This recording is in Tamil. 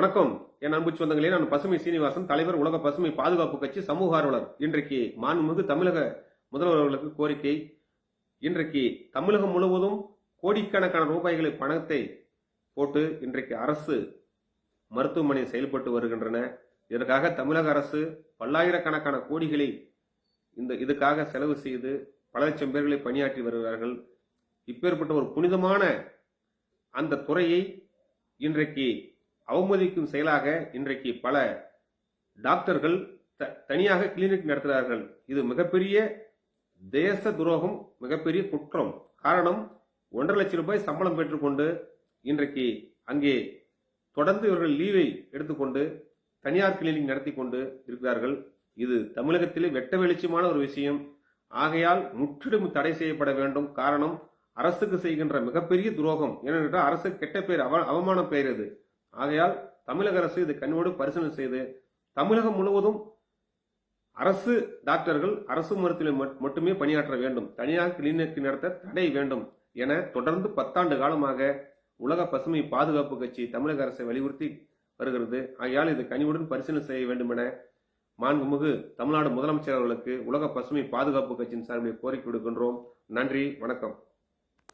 வணக்கம். என் அன்பு சொந்தங்களே நான் பசுமை சீனிவாசன் தலைவர் உலக பசுமை பாதுகாப்பு கட்சி சமூக ஆர்வலர். இன்றைக்கு மாண்புமிகு தமிழக முதல்வர்களுக்கு கோரிக்கை. இன்றைக்கு தமிழகம் முழுவதும் கோடிக்கணக்கான ரூபாய்களை பணத்தை போட்டு இன்றைக்கு அரசு மருத்துவமனை செயல்பட்டு வருகின்றன. இதற்காக தமிழக அரசு பல்லாயிரக்கணக்கான கோடிகளை இந்த இதுக்காக செலவு செய்து பல லட்சம் பேர்களை பணியாற்றி வருகிறார்கள். இப்பேற்பட்ட ஒரு புனிதமான அந்த துறையை இன்றைக்கு அவமதிக்கும் செயலாக இன்றைக்கு பல டாக்டர்கள் த- தனியாக கிளினிக் நடத்துகிறார்கள். இது மிகப்பெரிய தேச துரோகம் மிகப்பெரிய குற்றம். காரணம் ஒன்றரை லட்சம் ரூபாய் சம்பளம் பெற்றுக்கொண்டு இன்றைக்கு அங்கே தொடர்ந்து இவர்கள் லீவை எடுத்துக்கொண்டு தனியார் கிளினிக் நடத்தி கொண்டு இருக்கிறார்கள். இது தமிழகத்திலே வெட்ட வெளிச்சமான ஒரு விஷயம். ஆகையால் முற்றிலும் தடை செய்யப்பட வேண்டும். காரணம் அரசுக்கு செய்கின்ற மிகப்பெரிய துரோகம். ஏனென்றால் அரசு கெட்ட பேர் அவ அவமான பெயர் அது ஆகையால் தமிழக அரசு இது கண்ணோடு பரிசீலனை செய்து தமிழகம் முழுவதும் அரசு டாக்டர்கள் அரசு மருத்துவமனை மட்டுமே பணியாற்ற வேண்டும். தனியாக கிளினிக் நடத்த தடை வேண்டும் என தொடர்ந்து பத்தாண்டு காலமாக உலக பசுமை பாதுகாப்பு கட்சி தமிழக அரசை வலியுறுத்தி வருகிறது. ஆகையால் இது கனிவுடன் பரிசீலனை செய்ய வேண்டும் என மாண்புமிகு தமிழ்நாடு முதலமைச்சர் அவர்களுக்கு உலக பசுமை பாதுகாப்பு கட்சியின் சார்பில் கோரிக்கை விடுக்கின்றோம். நன்றி வணக்கம்.